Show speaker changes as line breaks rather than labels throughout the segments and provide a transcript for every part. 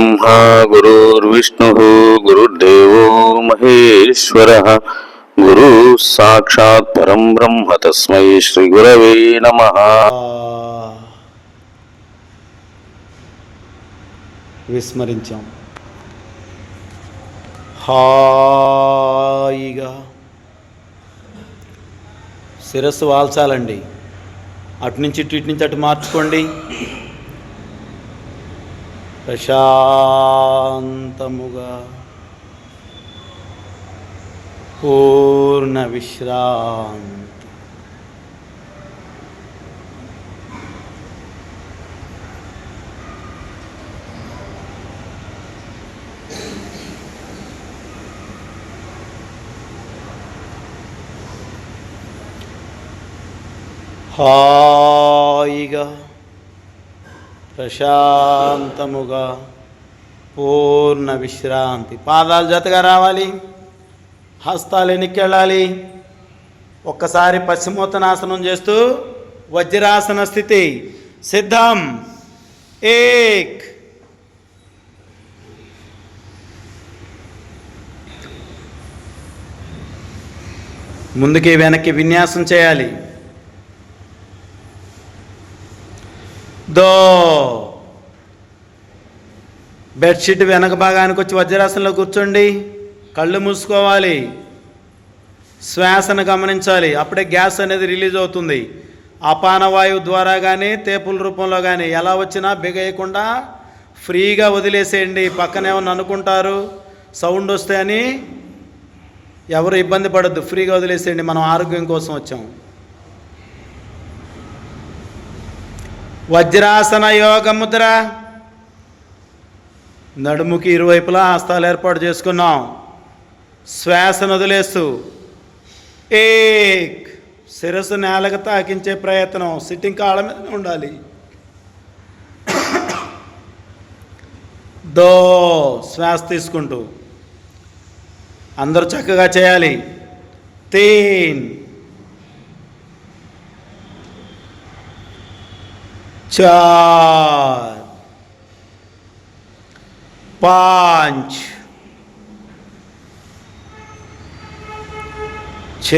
गुरुर्ब्रह्मा गुरुर्विष्णुः गुरुर्देवो महेश्वरः गुरु साक्षात् परं ब्रह्म तस्मै श्रीगुरवे नमः
విస్మరించాం హాయిగా శిరస్సు వాల్చాలండి అటు నుంచి ఇటు ఇటు నుంచి అటు మార్చుకోండి ప్రశాంతముగా పూర్ణ విశ్రాంతి హాయిగా ప్రశాంతముగా పూర్ణ విశ్రాంతి. పాదాలు జతగా రావాలి హస్తాలు ఎన్నికెళ్ళాలి. ఒక్కసారి పశ్చిమోత్తనాసనం చేస్తూ వజ్రాసన స్థితి. సిద్ధం. ఏక్. ముందుకి వెనక్కి విన్యాసం చేయాలి. దో. బెడ్షీట్ వెనక భాగానికి వచ్చి వజ్రాసనంలో కూర్చోండి. కళ్ళు మూసుకోవాలి. శ్వాసను గమనించాలి. అప్పుడే గ్యాస్ అనేది రిలీజ్ అవుతుంది. అపానవాయువు ద్వారా కానీ తేపుల రూపంలో కానీ ఎలా వచ్చినా బిగేయకుండా ఫ్రీగా వదిలేసేయండి. పక్కన ఏమన్నా అనుకుంటారు? సౌండ్ వస్తే అని ఎవరు ఇబ్బంది పడద్దు. ఫ్రీగా వదిలేసేయండి. మనం ఆరోగ్యం కోసం వచ్చాం. వజ్రాసన యోగ ముద్ర నడుముకి ఇరువైపులా హస్తాలు ఏర్పాటు చేసుకున్నాం. శ్వాసను వదిలేస్తూ ఏక్. శిరస్సు నేలకు తాకించే ప్రయత్నం సిట్టింగ్ కాళ్ళ మీద ఉండాలి. దో. శ్వాస తీసుకుంటూ. అందరూ చక్కగా చేయాలి. తీన్. ચાર પાંચ છ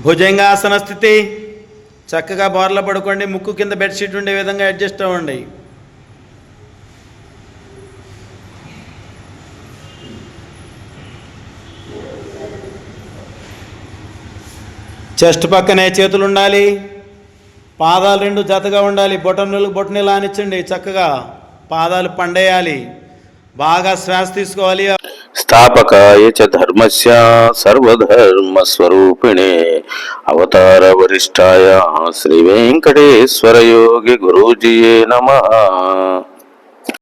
భుజంగాసన స్థితి చక్కగా బార్లో పడుకోండి ముక్కు కింద బెడ్షీట్ ఉండే విధంగా అడ్జస్ట్ అవ్వండి చెస్ట్ పక్కనే చేతులు ఉండాలి పాదాలు రెండు జతగా ఉండాలి. బొటనీళ్ళు బొటనీలు ఆనిచ్చండి చక్కగా పాదాలు పండేయాలి. బాగా శ్వాస తీసుకోవాలి.
స్థాపకాయ చ ధర్మస్య సర్వధర్మ స్వరూపిణే అవతార వరిష్టాయ శ్రీ వెంకటేశ్వర యోగి గురుజీయే నమ.